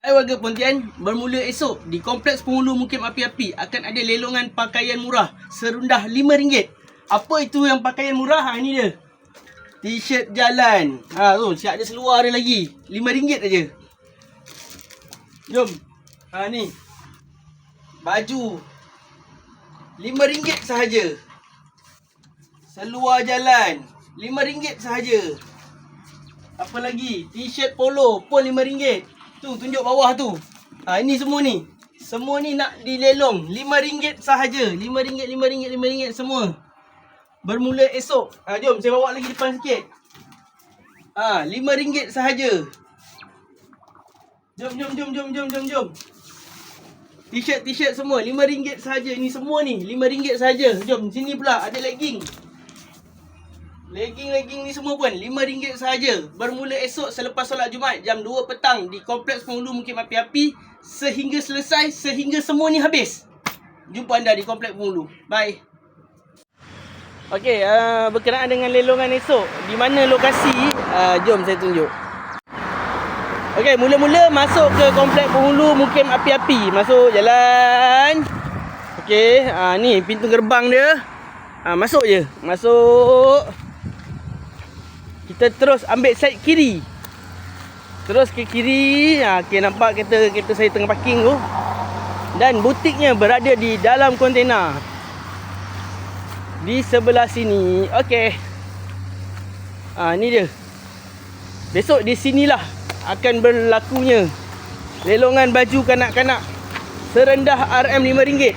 Hai warga Pontian, bermula esok di Kompleks Penghulu Mukim Api-Api akan ada lelongan pakaian murah serundah RM5. Apa itu yang pakaian murah? Ha ni dia. T-shirt jalan. Ha tu, siap ada seluar dia lagi. RM5 aja. Jom. Ha ni. Baju. RM5 sahaja. Seluar jalan. RM5 sahaja. Apa lagi? T-shirt polo pun RM5. Tu tunjuk bawah tu. Ha ini semua ni. Semua ni nak dilelong RM5 sahaja. RM5, RM5, RM5 semua. Bermula esok. Ha jom saya bawa lagi depan sikit. Ha RM5 sahaja. Jom jom jom jom jom jom jom. T-shirt t-shirt semua RM5 sahaja. Ni semua ni RM5 sahaja. Jom sini pula ada legging. Legging-legging ni semua pun RM5 sahaja. Bermula esok selepas solat Jumaat jam 2 petang di Kompleks Penghulu Mukim Api-Api sehingga selesai sehingga semua ni habis. Jumpa anda di Kompleks Penghulu. Bye. Okey, uh, berkenaan dengan lelongan esok, di mana lokasi? Uh, jom saya tunjuk. Okey, mula-mula masuk ke Kompleks Penghulu Mukim Api-Api. Masuk jalan. Okey, uh, ni pintu gerbang dia. Uh, masuk je. Masuk. Kita terus ambil side kiri. Terus ke kiri. Ha, okay, nampak kereta, kereta saya tengah parking tu. Dan butiknya berada di dalam kontena. Di sebelah sini. Okey. Ha, ni dia. Besok di sinilah akan berlakunya lelongan baju kanak-kanak serendah RM5.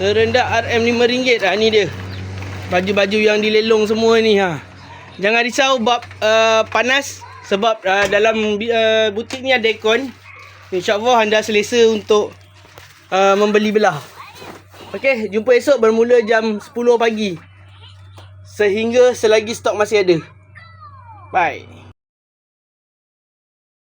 Serendah RM5. Ha, ni dia. Baju-baju yang dilelong semua ni ha. Jangan risau bab uh, panas sebab uh, dalam uh, butik ni ada aircon. InsyaAllah anda selesa untuk uh, membeli belah. Okey, jumpa esok bermula jam 10 pagi. Sehingga selagi stok masih ada. Bye.